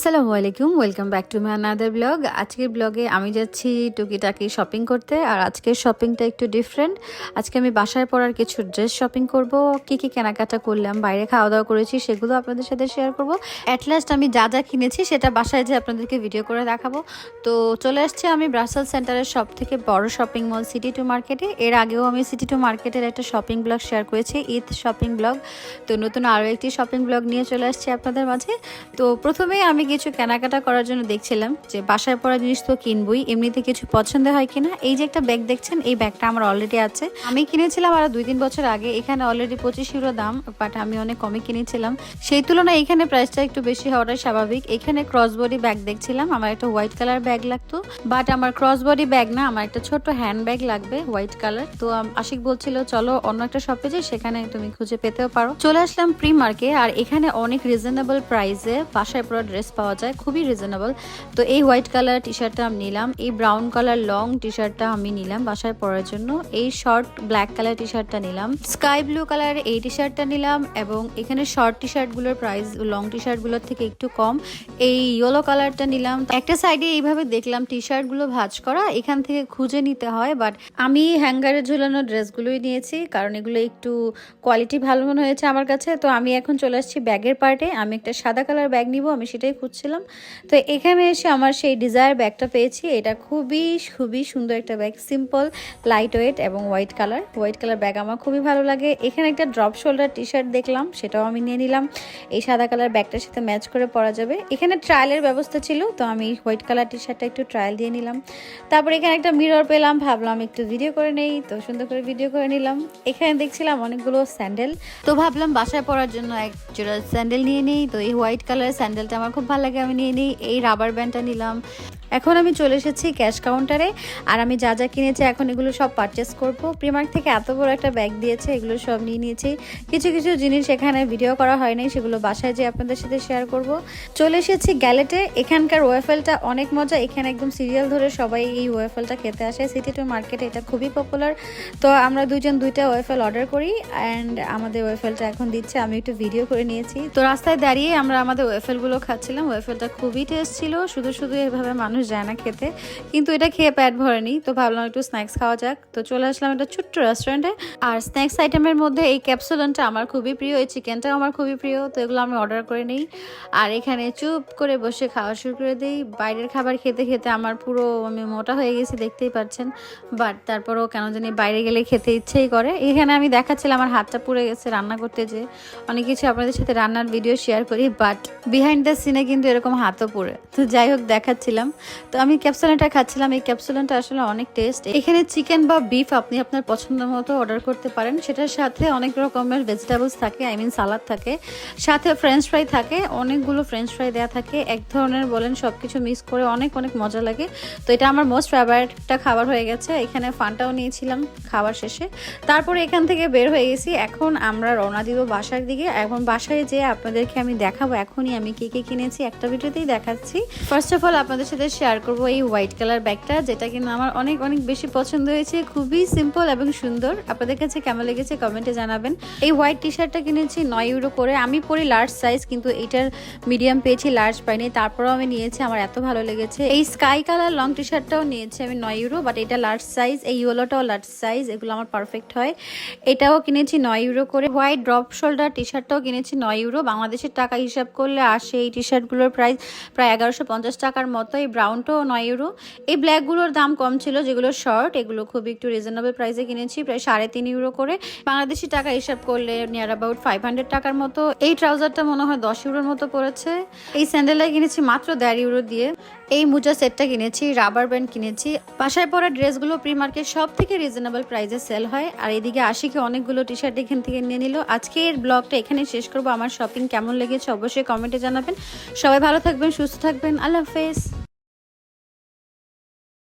আসসালামু আলাইকুম welcome back to my another blog আজকের ব্লগে আমি যাচ্ছি টুকিটাকি শপিং করতে, আর আজকের শপিংটা একটু ডিফারেন্ট আজকে আমি বাসায় পরার কিছু ড্রেস শপিং করব, কি কি কেনাকাটা করলাম, বাইরে খাওয়া দাওয়া করেছি, সেগুলো আপনাদের সাথে শেয়ার করব। অ্যাট লাস্ট আমি যা যা কিনেছি, সেটা বাসায় যে আপনাদেরকে ভিডিও করে দেখাবো। তো চলে আসছে আমি ব্রাসেল সেন্টারের সব থেকে বড় শপিং মল সিটি টু মার্কেটে এর আগেও আমি সিটি টু মার্কেটের একটা শপিং ব্লগ শেয়ার করেছি ঈদ শপিং ব্লগ তো নতুন আরও একটি শপিং ব্লগ নিয়ে চলে আসছি আপনাদের মাঝে। তো প্রথমেই আমি কিছু কেনাকাটা করার জন্য দেখছিলাম যে বাসায় পড়া জিনিস তো কিনবই, এমনিতে কিছু পছন্দ হয় কিনা? এই যে একটা ব্যাগ দেখছেন, এই ব্যাগটা আমার অলরেডি আছে। আমি কিনেছিলাম আরও দুই তিন বছর আগে, এখানে অলরেডি পঁচিশ ইউরো দাম বাট আমি অনেক কমে কিনেছিলাম। সেই তুলনায় এখানে প্রাইসটা একটু বেশি হওয়াটাই স্বাভাবিক। এখানে ক্রস বডি ব্যাগ দেখছিলাম, আমার একটা হোয়াইট কালার ব্যাগ লাগতো বাট আমার ক্রস বডি ব্যাগ না, আমার একটা ছোট হ্যান্ড ব্যাগ লাগবে হোয়াইট কালার তো আশিক বলছিল, চলো অন্য একটা শপে যাই, সেখানে তুমি খুঁজে পেতেও পারো। চলে আসলাম প্রি মার্কে আর এখানে অনেক রিজনেবল প্রাইসে বাসায় পরা ড্রেস পাওয়া যায়, খুবই রিজনেবল তো এই হোয়াইট কালার টি শার্টটা আমি নিলাম, এই ব্রাউন কালার লং টি শার্টটা আমি নিলাম বাসায় পরার জন্য, এই শর্ট ব্ল্যাক কালার টি শার্টটা নিলাম। স্কাই ব্লু কালার এই টি শার্টটা নিলাম এবং এখানে শর্ট টি শার্টগুলোর প্রাইস লং টি শার্টগুলোর থেকে একটু কম, এই ইয়েলো কালারটা নিলাম। একটা সাইডে এইভাবে দেখলাম টি শার্টগুলো ভাঁজ করা, এখান থেকে খুঁজে নিতে হয় বাট আমি হ্যাঙ্গারে ঝুলানো ড্রেসগুলোই নিয়েছি, কারণ এগুলো একটু কোয়ালিটি ভালো মনে হয়েছে আমার কাছে। তো আমি এখন চলে আসছি ব্যাগের পার্টে আমি একটা সাদা কালার ব্যাগ নিব, আমি সেটাই খুঁজছিলাম তো এখানে এসে আমার সেই ডিজায়ার ব্যাগটা পেয়েছি। এটা খুবই খুবই সুন্দর একটা ব্যাগ সিম্পল লাইট ওয়েট এবং white colour white colour bag আমার খুবই ভালো লাগে। এখানে একটা ড্রপ শোল্ডার টি শার্ট দেখলাম, সেটাও আমি নিয়ে নিলাম। এই সাদা কালার ব্যাগটার সাথে ম্যাচ করে পরা যাবে। এখানে ট্রায়ালের ব্যবস্থা ছিল, তো আমি হোয়াইট কালার টি শার্টটা একটু ট্রায়াল দিয়ে নিলাম। তারপর এখানে একটা মিরর পেলাম, ভাবলাম একটু ভিডিও করে নেই, তো সুন্দর করে ভিডিও করে নিলাম। এখানে দেখছিলাম অনেকগুলো স্যান্ডেল তো ভাবলাম বাসায় পরার জন্য এক জোড়া স্যান্ডেল নিয়ে নিই, তো এই হোয়াইট কালারের স্যান্ডেলটা আমার খুব ভালো লাগে আমি নিয়ে নিই। এই রাবার ব্যান্ডটা নিলাম। এখন আমি চলে এসেছি ক্যাশ কাউন্টারে, আর আমি যা যা কিনেছি এখন এগুলো সব পারচেস করব। প্রিমার্ক থেকে এত বড় একটা ব্যাগ দিয়েছে, এগুলো সব নিয়ে নিয়েছি। কিছু কিছু জিনিস এখানে ভিডিও করা হয়নি সেগুলো বাসায় যে আপনাদের সাথে শেয়ার করব। চলে এসেছি গ্যালেটে এখানকার ওয়েফেলটা অনেক মজা, এখানে একদম সিরিয়াল ধরে সবাই এই ওয়েফেলটা খেতে আসে। সিটি টু মার্কেটে এটা খুবই পপুলার তো আমরা দুইজন দুইটা ওয়েফেল অর্ডার করি অ্যান্ড আমাদের ওয়েফেলটা এখন দিচ্ছে, আমি একটু ভিডিও করে নিয়েছি। তো রাস্তায় দাঁড়িয়ে আমরা আমাদের ওয়েফেলগুলো খাচ্ছিলাম ওয়েফেলটা খুবই টেস্ট ছিল, শুধু শুধু এভাবে মানুষ যায় না খেতে। কিন্তু এটা খেয়ে প্যাট ভরেনি, তো ভাবলাম একটু স্ন্যাক্স খাওয়া যাক। তো চলে আসলাম একটা ছোট্ট রেস্টুরেন্টে আর স্ন্যাক্স আইটেমের মধ্যে এই ক্যাপসুলনটা আমার খুবই প্রিয়, এই চিকেনটাও আমার খুবই প্রিয়, তো এগুলো আমি অর্ডার করে নিই। আর এখানে চুপ করে বসে খাওয়া শুরু করে দিই। বাইরের খাবার খেতে খেতে আমার পুরো আমি মোটা হয়ে গেছি, দেখতেই পাচ্ছেন। বাট তারপরেও কেন জানি বাইরে গেলে খেতে ইচ্ছেই করে। এখানে আমি দেখাচ্ছিলাম, আমার হাতটা পুড়ে গেছে রান্না করতে যে অনেক কিছু আপনাদের সাথে রান্নার ভিডিও শেয়ার করি বাট বিহাইন্ড দ্য সিনে কিন্তু এরকম হাতও পুড়ে। তো যাই হোক, দেখাচ্ছিলাম। তো আমি ক্যাপসুলনটা খাচ্ছিলাম। এই ক্যাপসুলনটা আসলে অনেক টেস্ট এখানে চিকেন বা বিফ আপনি আপনার পছন্দ মতো অর্ডার করতে পারেন। সেটার সাথে অনেক রকমের ভেজিটেবলস থাকে আই মিন সালাদ থাকে। সাথে ফ্রেঞ্চ ফ্রাই থাকে, অনেকগুলো ফ্রেঞ্চ ফ্রাই দেওয়া থাকে। এক ধরনের বলেন সব কিছু মিক্স করে অনেক অনেক মজা লাগে। তো এটা আমার মোস্ট ফেভারিটটা খাবার হয়ে গেছে। এখানে ফানটাও নিয়েছিলাম খাবার শেষে। তারপরে এখান থেকে বের হয়ে গেছি। এখন আমরা রওনা দিব বাসার দিকে। এখন বাসায় যেয়ে আপনাদেরকে আমি দেখাবো। এখনই আমি কি কি কিনেছি একটা ভিডিওতেই দেখাচ্ছি। ফার্স্ট অফ অল আপনাদের সাথে শেয়ার করব এই হোয়াইট কালার ব্যাগটা যেটা কিনা আমার অনেক অনেক বেশি পছন্দ হয়েছে। খুবই সিম্পল এবং সুন্দর। আপনাদের কাছে কেমন লেগেছে কমেন্টে জানাবেন। এই হোয়াইট টি শার্টটা কিনেছি নয় ইউরো করে। আমি পরি লার্জ সাইজ কিন্তু এটার মিডিয়াম পেয়েছি লার্জ পাইনি। তারপরেও আমি নিয়েছি, আমার এত ভালো লেগেছে। এই স্কাই কালার লং টি শার্টটাও নিয়েছি আমি নয় ইউরো বাট এটা লার্জ সাইজ এই ইয়েলোটাও লার্জ সাইজ এগুলো আমার পারফেক্ট হয়। এটাও কিনেছি নয় ইউরো করে। হোয়াইট ড্রপ শোল্ডার টি শার্টটাও কিনেছি নয় ইউরো বাংলাদেশের টাকা হিসাব করলে আসে এই টি শার্টগুলোর প্রাইস প্রায় এগারোশো টাকার মতো এই ব্রাউনটাও নয় ইউরো এই ব্ল্যাকগুলোর দাম কম ছিল, যেগুলো শর্ট এগুলো খুব একটু রিজনেবল প্রাইসে কিনেছি, প্রায় সাড়ে তিন ইউরো করে। বাংলাদেশি টাকা হিসাব করলে নিয়ার অ্যাবাউট ফাইভ হান্ড্রেড টাকার মতো। এই ট্রাউজারটা মনে হয় দশ ইউরোর মতো পড়েছে। এই স্যান্ডেলটা কিনেছি মাত্র দেড় ইউরো দিয়ে। এই মোজা সেটটা কিনেছি রাবার ব্যান্ড কিনেছি। বাসায় পরা ড্রেসগুলো প্রি মার্কেট সব থেকে রিজনেবল প্রাইসে সেল হয়। আর এদিকে আশিকে অনেকগুলো টি শার্ট এখান থেকে নিয়ে নিল। আজকের ব্লগটা এখানে শেষ করব। আমার শপিং কেমন লেগেছে অবশ্যই কমেন্টে জানাবেন। সবাই ভালো থাকবেন, সুস্থ থাকবেন। আল্লাহ হাফেজ।